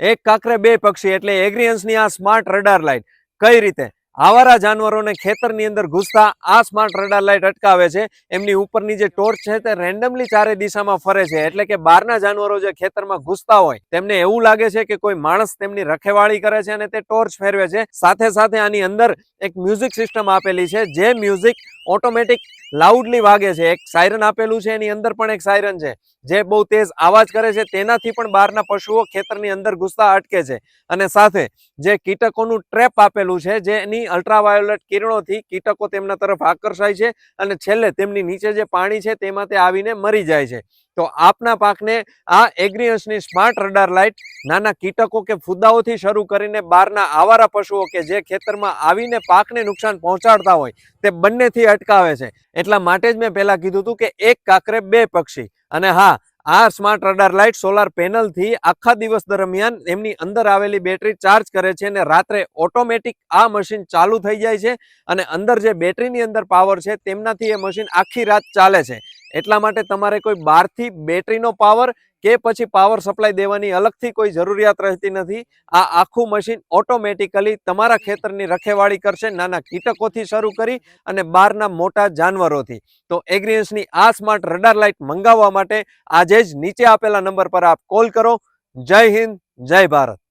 એક કાંકરે બે પક્ષી એટલે એગ્રીયન્સની આ સ્માર્ટ રડાર લાઇટ કઈ રીતે આવારા જાનવરોને ખેતરની અંદર ઘૂસતા આ સ્માર્ટ રડાર લાઇટ અટકાવે છે. એમની ઉપરની જે ટોર્ચ છે તે રેન્ડમલી ચારે દિશામાં ફરે છે. એટલે કે બહારના જાનવરો જે ખેતરમાં ઘૂસતા હોય, તેમને એવું લાગે છે કે કોઈ માણસ તેમની રખેવાળી કરે છે અને તે ટોર્ચ ફેરવે છે. સાથે સાથે આની અંદર એક મ્યુઝિક સિસ્ટમ આપેલી છે, જે મ્યુઝિક ઓટોમેટિક લાઉડલી વાગે છે. એક સાયરન આપેલું છે, એની અંદર પણ એક સાયરન છે, જે બહુ તેજ અવાજ કરે છે. તેનાથી પણ બહારના પશુઓ ખેતરની અંદર ઘૂસતા અટકે છે. અને સાથે જે કીટકોનું ટ્રેપ આપેલું છે, જેની અલ્ટ્રાવાયોલેટ કિરણોથી કીટકો તેમના તરફ આકર્ષાય છે અને છેલ્લે તેમની નીચે જે પાણી છે તેમાં તે આવીને મરી જાય છે. તો આપના પાકને આ એગ્રીયન્સની સ્માર્ટ રડાર લાઇટ નાના કીટકો કે ફુદાઓથી શરૂ કરીને બહારના આવારા પશુઓ કે જે ખેતરમાં આવીને પાકને નુકસાન પહોંચાડતા હોય તે બંનેથી અટકાવે છે. એટલા માટે જ મેં પહેલાં કીધું હતું કે એક કાંકરે બે પક્ષી. અને હા આ સ્માર્ટ રડાર લાઇટ સોલાર પેનલથી આખા દિવસ દરમિયાન એમની અંદર આવેલી બેટરી ચાર્જ કરે છે અને રાત્રે ઓટોમેટિક આ મશીન ચાલુ થઈ જાય છે અને અંદર જે બેટરીની અંદર પાવર છે, તેમનાથી એ મશીન આખી રાત ચાલે છે. એટલા માટે તમારે કોઈ બહારથી બેટરીનો પાવર કે પછી પાવર સપ્લાય દેવાની અલગથી કોઈ જરૂરિયાત રહેતી નથી. આ આખું મશીન ઓટોમેટિકલી તમારા ખેતરની રખેવાળી કરશે, નાના કીટકોથી શરૂ કરી અને બહારના મોટા જાનવરોથી. તો એગ્રીયન્સની આ સ્માર્ટ રડાર લાઇટ મંગાવવા માટે આજે જ નીચે આપેલા નંબર પર આપ કોલ કરો. જય હિન્દ, જય ભારત.